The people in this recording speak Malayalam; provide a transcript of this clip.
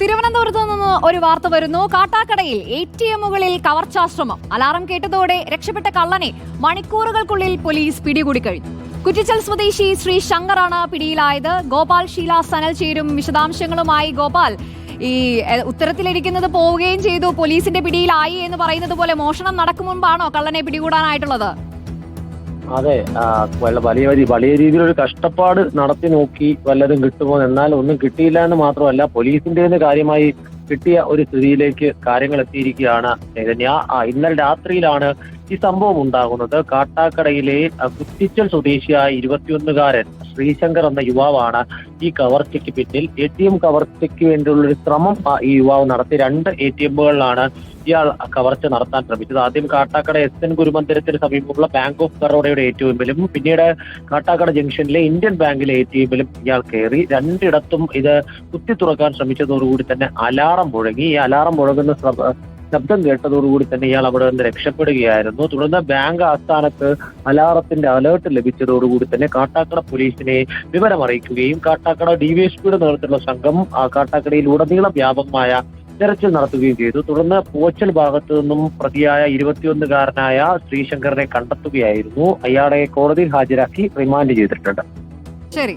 തിരുവനന്തപുരത്ത് നിന്ന് ഒരു വാർത്ത വരുന്നു. കാട്ടാക്കടയിൽ എ ടി എമ്മുകളിൽ കവർച്ചാശ്രമം. അലാറം കേട്ടതോടെ രക്ഷപ്പെട്ട കള്ളനെ മണിക്കൂറുകൾക്കുള്ളിൽ പോലീസ് പിടികൂടി കഴിഞ്ഞു. കുറ്റിച്ചൽ സ്വദേശി ശ്രീ ശങ്കറാണ് പിടിയിലായത്. ഗോപാൽ ഷീല സനൽ ചേരും വിശദാംശങ്ങളുമായി ഗോപാൽ ഈ ഉത്തരത്തിലിരിക്കുന്നത് പോവുകയും ചെയ്തു. പോലീസിന്റെ പിടിയിലായി എന്ന് പറയുന്നത് പോലെ മോഷണം നടക്കും മുൻപാണോ കള്ളനെ പിടികൂടാനായിട്ടുള്ളത്? അതെ വലിയ വലിയ രീതിയിലൊരു കഷ്ടപ്പാട് നടത്തി നോക്കി വല്ലതും കിട്ടുമോ? എന്നാൽ ഒന്നും കിട്ടിയില്ല എന്ന് മാത്രമല്ല പോലീസിന്റെ കാര്യമായി കിട്ടിയ ഒരു സ്ഥിതിയിലേക്ക് കാര്യങ്ങൾ എത്തിയിരിക്കുകയാണ് ചൈതന്യ ഇന്നലെ രാത്രിയിലാണ് ഈ സംഭവം ഉണ്ടാകുന്നത്. കാട്ടാക്കടയിലെ കുത്തിച്ചൽ സ്വദേശിയായ ഇരുപത്തിയൊന്നുകാരൻ ശ്രീശങ്കർ എന്ന യുവാവാണ് ഈ കവർച്ചയ്ക്ക് പിന്നിൽ. എ ടി എം കവർച്ചയ്ക്ക് വേണ്ടിയുള്ള ഒരു ശ്രമം ഈ യുവാവ് നടത്തി. രണ്ട് എ ടി എമ്മുകളിലാണ് ഇയാൾ കവർച്ച നടത്താൻ ശ്രമിച്ചത്. ആദ്യം കാട്ടാക്കട എസ് എൻ ഗുരുമന്ദിരത്തിന് സമീപമുള്ള ബാങ്ക് ഓഫ് ബറോഡയുടെ എ ടി എമ്മിലും പിന്നീട് കാട്ടാക്കട ജംഗ്ഷനിലെ ഇന്ത്യൻ ബാങ്കിലെ എ ടി എമ്മിലും ഇയാൾ കയറി. രണ്ടിടത്തും ഇത് കുത്തി തുറക്കാൻ ശ്രമിച്ചതോടുകൂടി തന്നെ അലാറം മുഴങ്ങി. ഈ അലാറം മുഴങ്ങുന്ന ശബ്ദം കേട്ടതോടുകൂടി തന്നെ ഇയാൾ അവിടെ നിന്ന് രക്ഷപ്പെടുകയായിരുന്നു. തുടർന്ന് ബാങ്ക് ആസ്ഥാനത്ത് അലാറത്തിന്റെ അലേർട്ട് ലഭിച്ചതോടുകൂടി തന്നെ കാട്ടാക്കട പോലീസിനെ വിവരം അറിയിക്കുകയും കാട്ടാക്കട ഡിവൈഎസ്പിയുടെ നേതൃത്വത്തിലുള്ള സംഘം ആ കാട്ടാക്കടയിൽ ഉടനീളം വ്യാപകമായ തെരച്ചിൽ നടത്തുകയും ചെയ്തു. തുടർന്ന് പോച്ചൽ ഭാഗത്തു നിന്നും പ്രതിയായ ഇരുപത്തിയൊന്നുകാരനായ ശ്രീശങ്കറിനെ കണ്ടെത്തുകയായിരുന്നു. അയാളെ കോടതിയിൽ ഹാജരാക്കി റിമാൻഡ് ചെയ്തിട്ടുണ്ട്. ശരി.